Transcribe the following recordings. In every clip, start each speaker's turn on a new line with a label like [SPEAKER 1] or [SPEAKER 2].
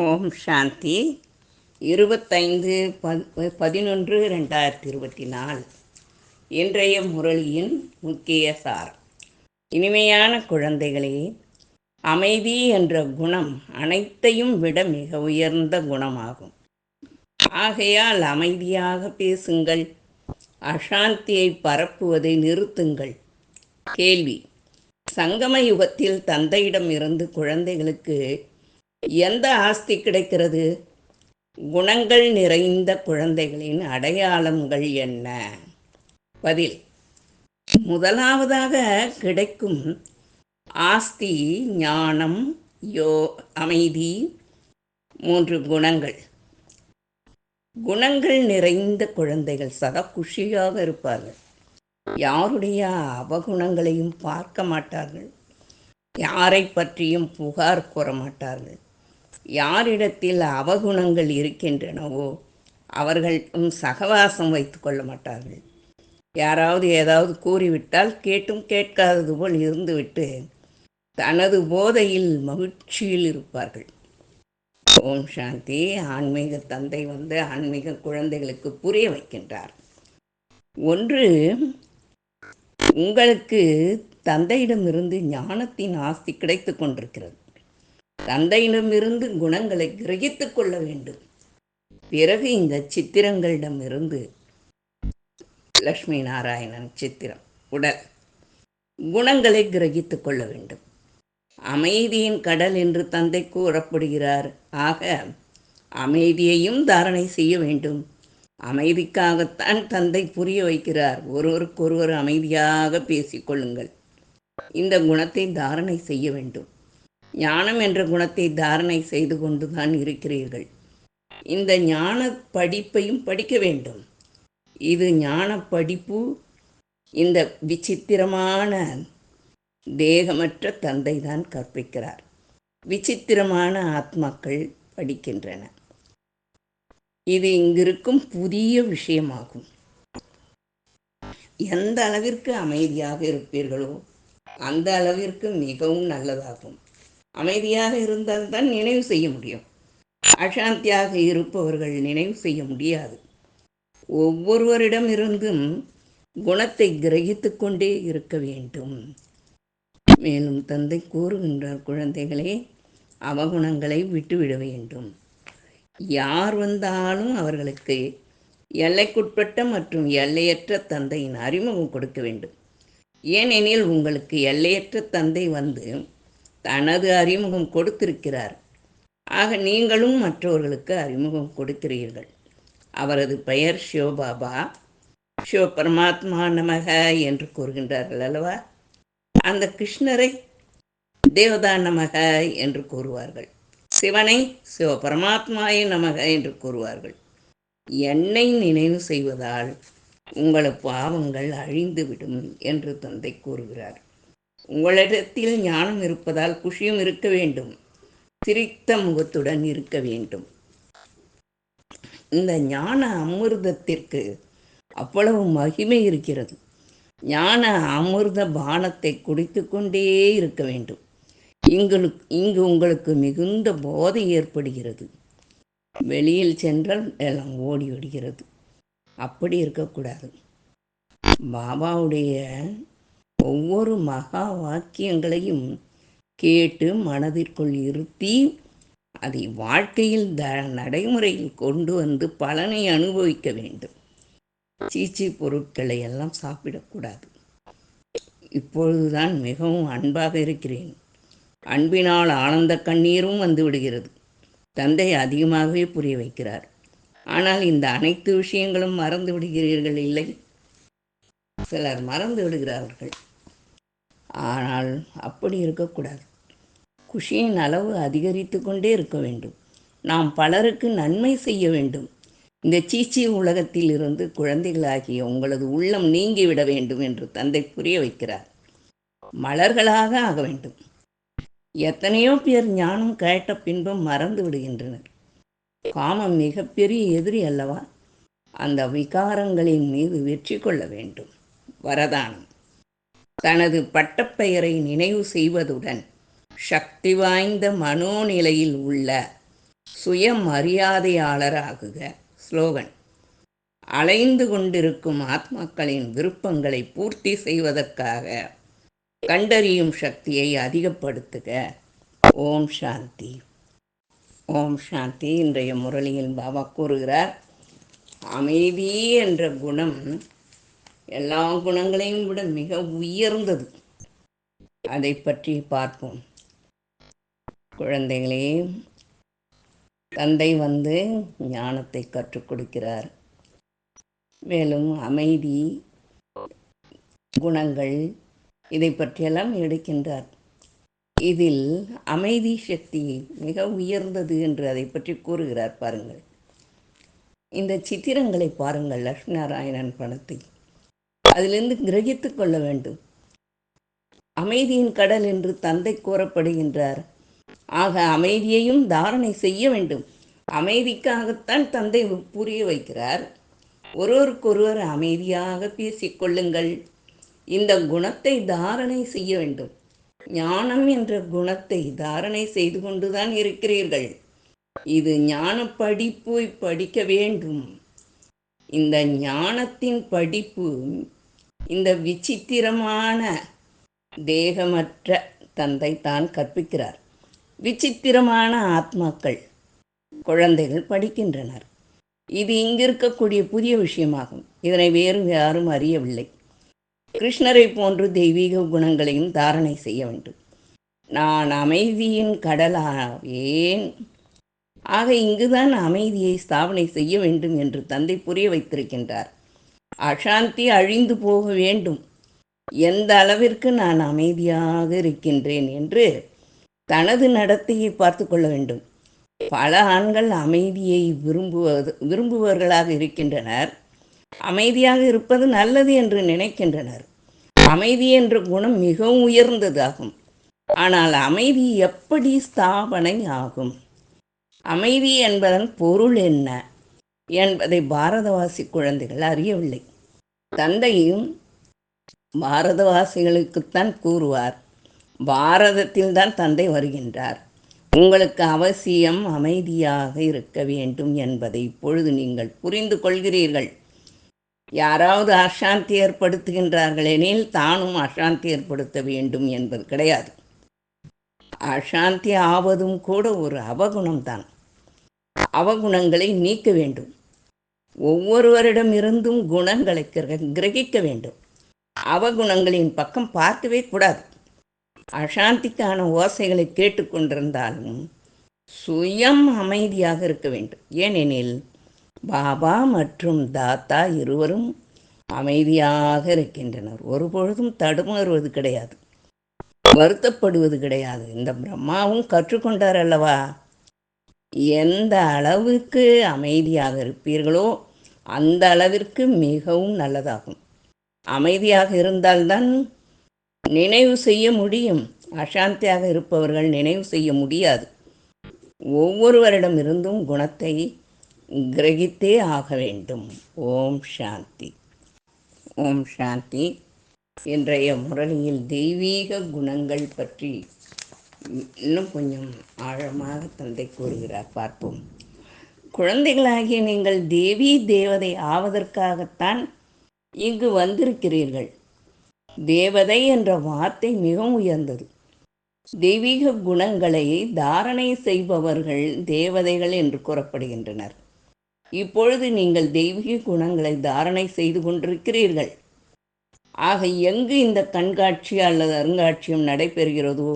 [SPEAKER 1] ஓம் சாந்தி. இருபத்தைந்து ப- பதினொன்று ரெண்டாயிரத்தி இருபத்தி நாலு இன்றைய முரளியின் முக்கிய சார் இனிமையான குழந்தைகளே அமைதி என்ற குணம் அனைத்தையும் விட மிக உயர்ந்த குணமாகும். ஆகையால் அமைதியாக பேசுங்கள். அசாந்தியை பரப்புவதை நிறுத்துங்கள். கேள்வி. சங்கம யுகத்தில் தந்தையிடம் இருந்து குழந்தைகளுக்கு எந்த ஆஸ்தி கிடைக்கிறது? குணங்கள் நிறைந்த குழந்தைகளின் அடையாளங்கள் என்ன? பதில் முதலாவதாக கிடைக்கும் ஆஸ்தி ஞானம் யோ அமைதி. மூன்று குணங்கள். குணங்கள் நிறைந்த குழந்தைகள் சதா குஷியாக இருப்பார்கள். யாருடைய அவகுணங்களையும் பார்க்க மாட்டார்கள். யாரை பற்றியும் புகார் கூற மாட்டார்கள். யாரிடத்தில் அவகுணங்கள் இருக்கின்றனவோ அவர்களும் சகவாசம் வைத்து கொள்ள மாட்டார்கள். யாராவது ஏதாவது கூறிவிட்டால் கேட்டும் கேட்காதது போல் இருந்துவிட்டு தனது போதையில் மகிழ்ச்சியில் இருப்பார்கள். ஓம் சாந்தி. ஆன்மீக தந்தை வந்து ஆன்மீக குழந்தைகளுக்கு புரிய வைக்கின்றார். ஒன்று உங்களுக்கு தந்தையிடமிருந்து ஞானத்தின் ஆஸ்தி கிடைத்து கொண்டிருக்கிறது. தந்தையிடமிருந்து குணங்களை கிரகித்து கொள்ள வேண்டும். பிறகு இந்த சித்திரங்களிடமிருந்து லக்ஷ்மி நாராயணன் சித்திரம் உடல். குணங்களை கிரகித்து கொள்ள வேண்டும். அமைதியின் கடல் என்று தந்தை கூறப்படுகிறார். ஆக அமைதியையும் தாரணை செய்ய வேண்டும். அமைதிக்காகத்தான் தந்தை புரிய வைக்கிறார். ஒருவருக்கொருவர் அமைதியாக பேசிக்கொள்ளுங்கள் இந்த குணத்தை தாரணை செய்ய வேண்டும். ஞானம் என்ற குணத்தை தாரணை செய்து கொண்டுதான் இருக்கிறீர்கள். இந்த ஞான படிப்பையும் படிக்க வேண்டும். இது ஞான படிப்பு இந்த விசித்திரமான தேகமற்ற தந்தை தான் கற்பிக்கிறார். விசித்திரமான ஆத்மாக்கள் படிக்கின்றன. இது இங்கிருக்கும் புதிய விஷயமாகும். எந்த அளவிற்கு அமைதியாக இருப்பீர்களோ அந்த அளவிற்கு மிகவும் நல்லதாகும். அமைதியாக இருந்தால் தான் நினைவு செய்ய முடியும். அசாந்தியாக இருப்பவர்கள் நினைவு செய்ய முடியாது. ஒவ்வொருவரிடம் இருந்தும் குணத்தை கிரகித்து கொண்டே இருக்க வேண்டும். மேலும் தந்தை கூறுகின்றார் குழந்தைகளே அவகுணங்களை விட்டுவிட வேண்டும். யார் வந்தாலும் அவர்களுக்கு எல்லைக்குட்பட்ட மற்றும் எல்லையற்ற தந்தையின் அறிமுகம் கொடுக்க வேண்டும். ஏனெனில் உங்களுக்கு எல்லையற்ற தந்தை வந்து தனது அறிமுகம் கொடுத்திருக்கிறார். ஆக நீங்களும் மற்றவர்களுக்கு அறிமுகம் கொடுக்கிறீர்கள். அவரது பெயர் சிவபாபா சிவ பரமாத்மா நமக என்று கூறுகின்றார்கள் அல்லவா? அந்த கிருஷ்ணரை தேவதா நமக என்று கூறுவார்கள். சிவனை சிவ பரமாத்மாயை நமக என்று கூறுவார்கள். என்னை நினைவு செய்வதால் உங்களது பாவங்கள் அழிந்துவிடும் என்று தந்தை கூறுகிறார். உங்களிடத்தில் ஞானம் இருப்பதால் குஷியும் இருக்க வேண்டும். சிரித்த முகத்துடன் இருக்க வேண்டும். இந்த ஞான அமிர்தத்திற்கு அவ்வளவு மகிமை இருக்கிறது. ஞான அமிர்த பானத்தை குடித்து கொண்டே இருக்க வேண்டும். இங்களுக்கு இங்கு உங்களுக்கு மிகுந்த போதை ஏற்படுகிறது. வெளியில் சென்றால் எல்லாம் ஓடி விடுகிறது அப்படி இருக்கக்கூடாது. பாபாவுடைய ஒவ்வொரு மகா வாக்கியங்களையும் கேட்டு மனதிற்குள் இருத்தி அதை வாழ்க்கையில் த நடைமுறையில் கொண்டு வந்து பலனை அனுபவிக்க வேண்டும். சீச்சி பொருட்களை எல்லாம் சாப்பிடக்கூடாது இப்பொழுதுதான் மிகவும் அன்பாக இருக்கிறேன். அன்பினால் ஆனந்த கண்ணீரும் வந்து விடுகிறது. தந்தை அதிகமாகவே புரிய வைக்கிறார். ஆனால் இந்த அனைத்து விஷயங்களும் மறந்து விடுகிறீர்கள் இல்லை? சிலர் மறந்து விடுகிறார்கள். ஆனால் அப்படி இருக்கக்கூடாது. குஷியின் அளவு அதிகரித்து கொண்டே இருக்க வேண்டும். நாம் பலருக்கு நன்மை செய்ய வேண்டும். இந்த சீச்சி உலகத்தில் இருந்து குழந்தைகளாகிய உங்களது உள்ளம் நீங்கிவிட வேண்டும் என்று தந்தை புரிய வைக்கிறார். மலர்களாக ஆக வேண்டும். எத்தனையோ பேர் ஞானம் கேட்ட பின்பும் மறந்து விடுகின்றனர். காமம் மிகப்பெரிய எதிரி அல்லவா? அந்த விகாரங்களின் மீது வெற்றி கொள்ள வேண்டும். வரதானம் தனது பட்டப்பெயரை நினைவு செய்வதுடன் சக்தி வாய்ந்த மனோநிலையில் உள்ள சுயமரியாதையாளராகுக ஸ்லோகன். அலைந்து கொண்டிருக்கும் ஆத்மாக்களின் விருப்பங்களை பூர்த்தி செய்வதற்காக கண்டறியும் சக்தியை அதிகப்படுத்துக. ஓம் சாந்தி. ஓம் சாந்தி இன்றைய முரளியில் பாபா கூறுகிறார் அமைதி என்ற குணம் எல்லா குணங்களையும் விட மிக உயர்ந்தது. அதை பற்றி பார்ப்போம். குழந்தைகளே தந்தை வந்து ஞானத்தை கற்றுக் கொடுக்கிறார். மேலும் அமைதி குணங்கள் இதை பற்றியெல்லாம் எடுக்கின்றார். இதில் அமைதி சக்தி மிக உயர்ந்தது என்று அதை பற்றி கூறுகிறார் பாருங்கள். இந்த சித்திரங்களை பாருங்கள் லட்சுமி நாராயணன் படத்தை. அதிலிருந்து கிரகித்து கொள்ள வேண்டும். அமைதியின் கடல் என்று தந்தை கூறப்படுகின்றார். ஆக அமைதியையும் தாரணை செய்ய வேண்டும். அமைதிக்காகத்தான் தந்தை புரிய வைக்கிறார். ஒருவருக்கொருவர் அமைதியாக பேசிக்கொள்ளுங்கள் இந்த குணத்தை தாரணை செய்ய வேண்டும். ஞானம் என்ற குணத்தை தாரணை செய்து கொண்டுதான் இருக்கிறீர்கள். இது ஞான படிப்பு படிக்க வேண்டும். இந்த ஞானத்தின் படிப்பு இந்த விசித்திரமான தேகமற்ற தந்தை தான் கற்பிக்கிறார். விசித்திரமான ஆத்மாக்கள் குழந்தைகள் படிக்கின்றனர். இது இங்கு இருக்கக்கூடிய புதிய விஷயமாகும். இதனை வேறு யாரும் அறியவில்லை. கிருஷ்ணரை போன்று தெய்வீக குணங்களையும் தாரணை செய்ய வேண்டும். நான் அமைதியின் கடலாவேன். ஆக இங்குதான் அமைதியை ஸ்தாபனை செய்ய வேண்டும் என்று தந்தை புரிய வைத்திருக்கின்றார். அசாந்தி அழிந்து போக வேண்டும். எந்த அளவிற்கு நான் அமைதியாக இருக்கின்றேன் என்று தனது நடத்தையை பார்த்து கொள்ள வேண்டும். பல ஆண்கள் அமைதியை விரும்புவது விரும்புபவர்களாக இருக்கின்றனர். அமைதியாக இருப்பது நல்லது என்று நினைக்கின்றனர். அமைதி என்ற குணம் மிகவும் உயர்ந்ததாகும். ஆனால் அமைதி எப்படி ஸ்தாபனை ஆகும்? அமைதி என்பதன் பொருள் என்ன? என்பதை பாரதவாசி குழந்தைகள் அறியவில்லை. தந்தையும் பாரதவாசிகளுக்குத்தான் கூறுவார். பாரதத்தில்தான் தந்தை வருகின்றார். உங்களுக்கு அவசியம் அமைதியாக இருக்க வேண்டும் என்பதை இப்பொழுது நீங்கள் புரிந்து கொள்கிறீர்கள். யாராவது அசாந்தி ஏற்படுத்துகின்றார்கள் எனில் தானும் அசாந்தி ஏற்படுத்த வேண்டும் என்பது கிடையாது. அசாந்தி ஆவதும் கூட ஒரு அவகுணம்தான். அவகுணங்களை நீக்க வேண்டும். ஒவ்வொருவரிடம் இருந்தும் குணங்களை கிரகிக்க வேண்டும். அவகுணங்களின் பக்கம் பார்க்கவே கூடாது. அசாந்திக்கான ஓசைகளை கேட்டுக்கொண்டிருந்தாலும் சுயம் அமைதியாக இருக்க வேண்டும். ஏனெனில் பாபா மற்றும் தாத்தா இருவரும் அமைதியாக இருக்கின்றனர். ஒருபொழுதும் தடுமாறுவது கிடையாது. வருத்தப்படுவது கிடையாது. இந்த பிரம்மாவும் கற்றுக்கொண்டார் அல்லவா? எந்த அளவுக்கு அமைதியாக இருப்பீர்களோ அந்த அளவிற்கு மிகவும் நல்லதாகும். அமைதியாக இருந்தால்தான் நினைவு செய்ய முடியும். அசாந்தியாக இருப்பவர்கள் நினைவு செய்ய முடியாது. ஒவ்வொருவரிடமிருந்தும் குணத்தை கிரகித்தே ஆக வேண்டும். ஓம் சாந்தி. ஓம் சாந்தி. இன்றைய முரளியில் தெய்வீக குணங்கள் பற்றி இன்னும் கொஞ்சம் ஆழமாக தந்தை கூறுகிறார். பார்ப்போம். குழந்தைகளாகிய நீங்கள் தேவி தேவதை ஆவதற்காகத்தான் இங்கு வந்திருக்கிறீர்கள். தேவதை என்ற வார்த்தை மிகவும் உயர்ந்தது. தெய்வீக குணங்களை தாரணை செய்பவர்கள் தேவதைகள் என்று கூறப்படுகின்றனர். இப்பொழுது நீங்கள் தெய்வீக குணங்களை தாரணை செய்து கொண்டிருக்கிறீர்கள். ஆக எங்கு இந்த கண்காட்சி அல்லது அருங்காட்சியம் நடைபெறுகிறதோ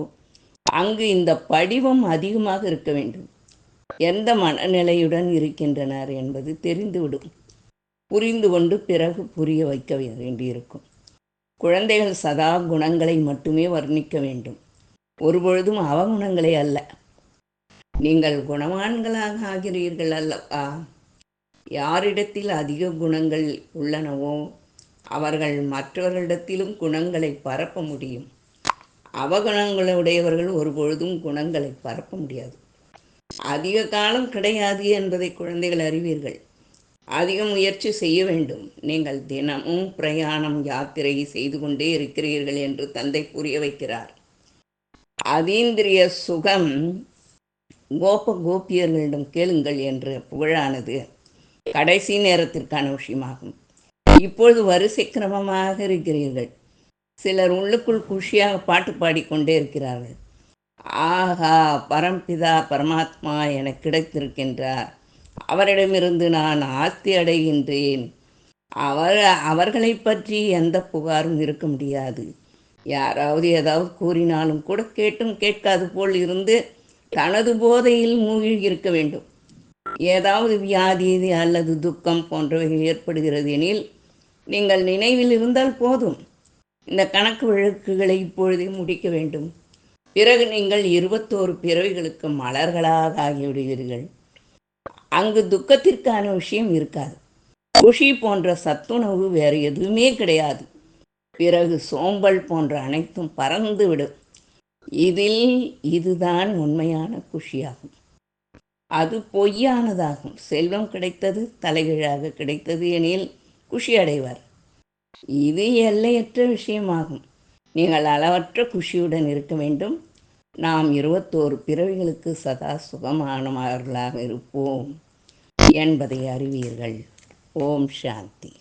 [SPEAKER 1] அங்கு இந்த படிவம் அதிகமாக இருக்க வேண்டும். எந்த மனநிலையுடன் இருக்கின்றனர் என்பது தெரிந்துவிடும். புரிந்து கொண்டு பிறகு புரிய வைக்க வேண்டியிருக்கும். குழந்தைகள் சதா குணங்களை மட்டுமே வர்ணிக்க வேண்டும். ஒருபொழுதும் அவகுணங்களே அல்ல. நீங்கள் குணவான்களாக ஆகிறீர்கள் அல்லவா? யாரிடத்தில் அதிக குணங்கள் உள்ளனவோ அவர்கள் மற்றவர்களிடத்திலும் குணங்களை பரப்ப முடியும். அவகுணங்களுடையவர்கள் ஒருபொழுதும் குணங்களை பரப்ப முடியாது. அதிக காலம் கிடையாது என்பதை குழந்தைகள் அறிவீர்கள். அதிக முயற்சி செய்ய வேண்டும். நீங்கள் தினமும் பிரயாணம் யாத்திரை செய்து கொண்டே இருக்கிறீர்கள் என்று தந்தை புரிய வைக்கிறார். அதீந்திரிய சுகம் கோப கோபியர்களிடம் கேளுங்கள் என்ற புகழானது கடைசி நேரத்திற்கான விஷயமாகும். இப்பொழுது வரிசை கிரமமாக இருக்கிறீர்கள். சிலர் உள்ளுக்குள் குஷியாக பாட்டு பாடிக்கொண்டே இருக்கிறார்கள். ஆஹா பரம்பிதா பரமாத்மா என கிடைத்திருக்கின்றார். அவரிடமிருந்து நான் ஆஸ்தி அடைகின்றேன். அவர் அவர்களை பற்றி எந்த புகாரும் இருக்க முடியாது. யாராவது ஏதாவது கூறினாலும் கூட கேட்டும் கேட்காது போல் இருந்து தனது போதையில் மூழ்கி இருக்க வேண்டும். ஏதாவது வியாதி அல்லது துக்கம் போன்றவைகள் ஏற்படுகிறது எனில் நீங்கள் நினைவில் இருந்தால் போதும். இந்த கணக்கு வழக்குகளை இப்பொழுதே முடிக்க வேண்டும். பிறகு நீங்கள் இருபத்தோரு பிறவிகளுக்கு மலர்களாக ஆகிவிடுவீர்கள். அங்கு துக்கத்திற்கான விஷயம் இருக்காது. குஷி போன்ற சத்துணவு வேறு எதுவுமே கிடையாது. பிறகு சோம்பல் போன்ற அனைத்தும் பறந்து விடும் இதில் இதுதான் உண்மையான குஷியாகும். அது பொய்யானதாகும். செல்வம் கிடைத்தது தலைகீழாக கிடைத்தது எனில் குஷி அடைவார். இது எல்லையற்ற விஷயமாகும். நீங்கள் அளவற்ற குஷியுடன் இருக்க வேண்டும். நாம் இருபத்தோரு பிறவிகளுக்கு சதா சுகமானவர்களாக இருப்போம் என்பதை அறிவீர்கள். ஓம் சாந்தி.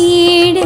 [SPEAKER 1] தேடு